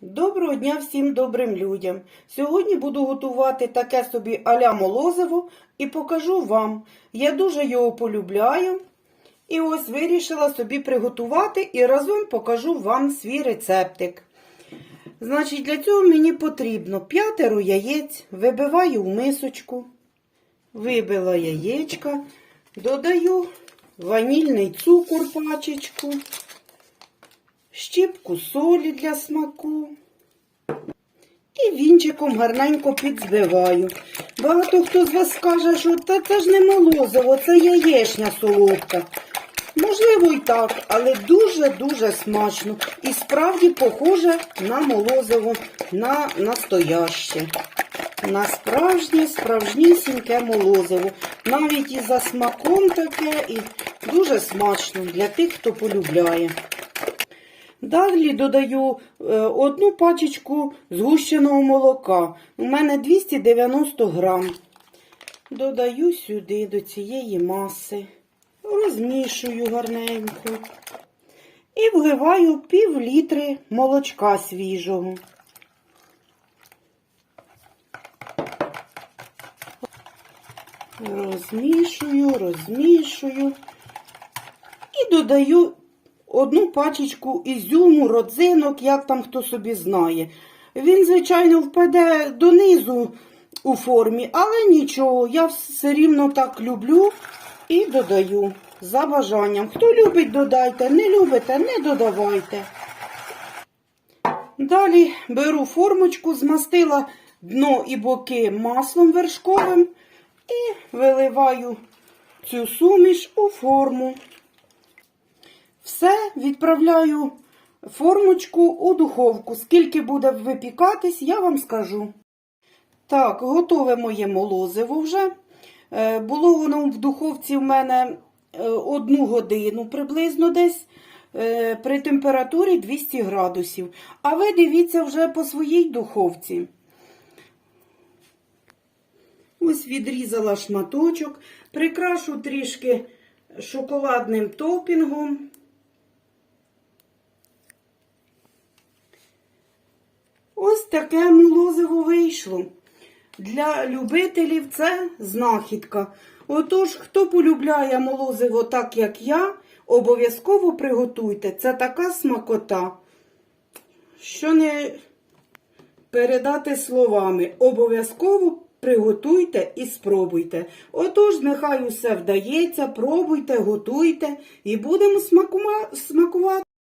Доброго дня всім добрим людям. Сьогодні буду готувати таке собі аля молозиво і покажу вам. Я дуже його полюбляю. І ось вирішила собі приготувати і разом покажу вам свій рецептик. Значить, для цього мені потрібно п'ятеро яєць, вибиваю в мисочку, вибила яєчка, додаю ванільний цукор пачечку, щіпку солі для смаку. І вінчиком гарненько підзбиваю. Багато хто з вас скаже, що та це ж не молозиво, це яєчня солодка. Можливо, і так, але дуже-дуже смачно. І справді похоже на молозиво, на настояще. На справжнє, справжнісіньке молозиво. Навіть і за смаком таке, і дуже смачно для тих, хто полюбляє. Далі додаю е, одну пачечку згущеного молока. У мене 290 грам. Додаю сюди до цієї маси, розмішую гарненько і вливаю пів літри молочка свіжого. Розмішую, розмішую і додаю одну пачечку ізюму, родзинок, як там хто собі знає. Він, звичайно, впаде донизу у формі, але нічого, я все рівно так люблю і додаю за бажанням. Хто любить, додайте, не любите, не додавайте. Далі беру формочку, змастила дно і боки маслом вершковим і виливаю цю суміш у форму. Все відправляю формочку у духовку. Скільки буде випікатись, я вам скажу. Так, готове моє молозиво вже. Е, Було воно в духовці в мене е, одну годину приблизно десь е, при температурі 200 градусів. А ви дивіться вже по своїй духовці. Ось відрізала шматочок, прикрашу трішки шоколадним топінгом. Таке молозиво вийшло. Для любителів це знахідка. Отож, хто полюбляє молозиво так, як я, обов'язково приготуйте. Це така смакота, що не передати словами. Обов'язково приготуйте і спробуйте. Отож, нехай усе вдається, пробуйте, готуйте і будемо смакувати.